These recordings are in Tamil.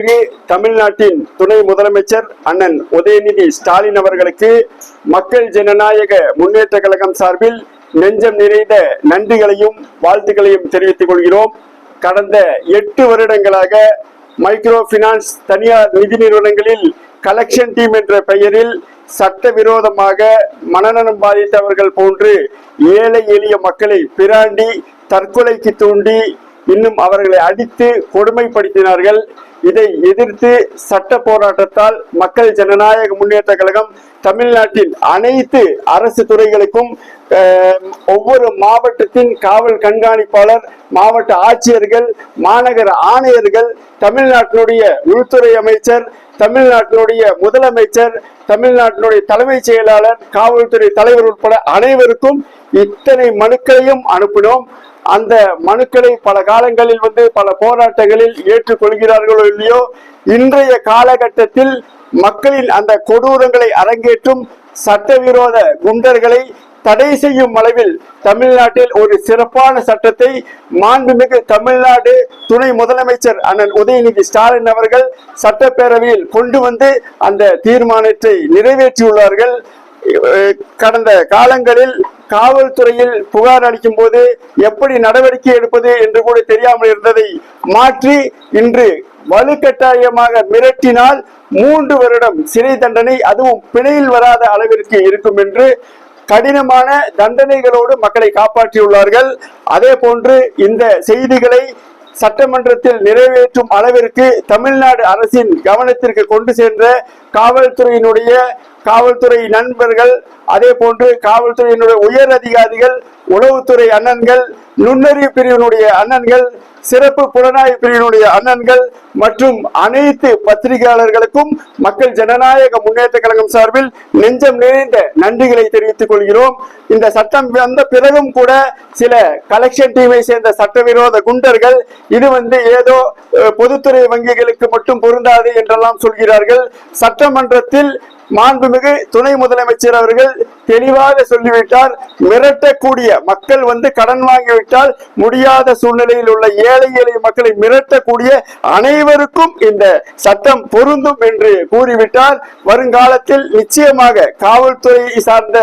தமிழ்நாட்டின் துணை முதலமைச்சர் அண்ணன் உதயநிதி ஸ்டாலின் அவர்களுக்கு மக்கள் ஜனநாயக முன்னேற்ற கழகம் சார்பில் நெஞ்சம் நிறைந்த நன்றிகளையும் வாழ்த்துக்களையும் தெரிவித்துக் கொள்கிறோம். கடந்த எட்டு வருடங்களாக மைக்ரோ பினான்ஸ் தனியார் நிதி நிறுவனங்களில் கலெக்ஷன் டீம் என்ற பெயரில் சட்டவிரோதமாக மனநலம் பாதித்தவர்கள் போன்று ஏழை எளிய மக்களை பிராண்டி தற்கொலைக்கு தூண்டி இன்னும் அவர்களை அடித்து கொடுமைப்படுத்தினார்கள். இதை எதிர்த்து சட்ட போராட்டத்தால் மக்கள் ஜனநாயக முன்னேற்ற கழகம் தமிழ்நாட்டின் அனைத்து அரசு துறைகளுக்கும் ஒவ்வொரு மாவட்டத்தின் காவல் கண்காணிப்பாளர் மாவட்ட ஆட்சியர்கள் மாநகர ஆணையர்கள் தமிழ்நாட்டினுடைய உள்துறை அமைச்சர் தமிழ்நாட்டினுடைய முதலமைச்சர் தமிழ்நாட்டினுடைய தலைமைச் செயலாளர் காவல்துறை தலைவர் உட்பட அனைவருக்கும் இத்தனை மனுக்களையும் அனுப்பினோம். அந்த மனுக்களை பல காலங்களில் வந்து பல போராட்டங்களில் ஏற்றுக்கொள்கிறார்களோ இல்லையோ இன்றைய காலகட்டத்தில் மக்களின் அந்த கொடூரங்களை அரங்கேற்றும் சட்டவிரோத குண்டர்களை தடை செய்யும் அளவில் தமிழ்நாட்டில் ஒரு சிறப்பான சட்டத்தை மாண்புமிகு தமிழ்நாடு துணை முதலமைச்சர் அண்ணன் உதயநிதி ஸ்டாலின் அவர்கள் சட்டப்பேரவையில் கொண்டு வந்து அந்த தீர்மானத்தை நிறைவேற்றியுள்ளார்கள். கடந்த காலங்களில் காவல்துறையில் புகார் அளிக்கும் போது எப்படி நடவடிக்கை எடுப்பது என்று கூட தெரியாமல் இருந்ததை மாற்றி இன்று வலுக்கட்டாயமாக மிரட்டினால் மூன்று வருடம் சிறை தண்டனை அதுவும் பிணையில் வராத அளவிற்கு இருக்கும் என்று கடினமான தண்டனைகளோடு மக்களை காப்பாற்றியுள்ளார்கள். அதே போன்று இந்த செய்திகளை சட்டமன்றத்தில் நிறைவேற்றும் அளவிற்கு தமிழ்நாடு அரசின் கவனத்திற்கு கொண்டு சென்ற காவல்துறையினுடைய காவல்துறை நண்பர்கள் அதே போன்று காவல்துறையினுடைய உயர் அதிகாரிகள் உளவுத்துறை அண்ணன்கள் நுண்ணறிவு பிரிவினுடைய அண்ணன்கள் சிறப்பு புலனாய்வு பிரிவினுடைய அண்ணன்கள் மற்றும் அனைத்து பத்திரிகையாளர்களுக்கும் மக்கள் ஜனநாயக முன்னேற்ற கழகம் சார்பில் நெஞ்சம் நிறைந்த நன்றிகளை தெரிவித்துக் கொள்கிறோம். இந்த சட்டம் வந்த பிறகும் கூட சில கலெக்ஷன் டீமை சேர்ந்த சட்டவிரோத குண்டர்கள் இது வந்து ஏதோ பொதுத்துறை வங்கிகளுக்கு மட்டும் பொருந்தாது என்றெல்லாம் சொல்கிறார்கள். சட்டமன்றத்தில் மாண்புமிகு துணை முதலமைச்சர் அவர்கள் தெளிவாக சொல்லிவிட்டார் மிரட்டக்கூடிய மக்கள் வந்து கடன் வாங்கிவிட்டால் முடியாத சூழ்நிலையில் உள்ள ஏழை எளிய மக்களை மிரட்டக்கூடிய அனைவருக்கும் இந்த சட்டம் பொருந்தும் என்று கூறிவிட்டார். வருங்காலத்தில் நிச்சயமாக காவல்துறை சார்ந்த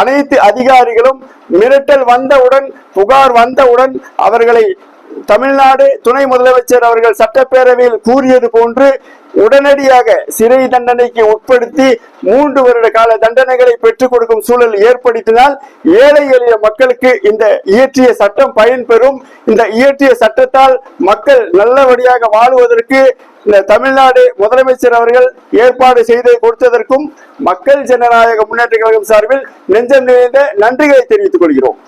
அனைத்து அதிகாரிகளும் மிரட்டல் வந்தவுடன் புகார் வந்தவுடன் அவர்களை தமிழ்நாடு துணை முதலமைச்சர் அவர்கள் சட்டப்பேரவையில் கூறியது போன்று உடனடியாக சிறை தண்டனைக்கு உட்படுத்தி மூன்று வருட கால தண்டனைகளை பெற்றுக் கொடுக்கும் சூழல் ஏற்படுத்தினால் ஏழை எளிய மக்களுக்கு இந்த இயற்றிய சட்டம் பயன்பெறும். இந்த இயற்றிய சட்டத்தால் மக்கள் நல்லபடியாக வாழ்வதற்கு இந்த தமிழ்நாடு முதலமைச்சர் அவர்கள் ஏற்பாடு செய்து கொடுத்ததற்கும் மக்கள் ஜனநாயக முன்னேற்ற கழகம் சார்பில் நெஞ்சம் நிறைந்த நன்றிகளை தெரிவித்துக் கொள்கிறோம்.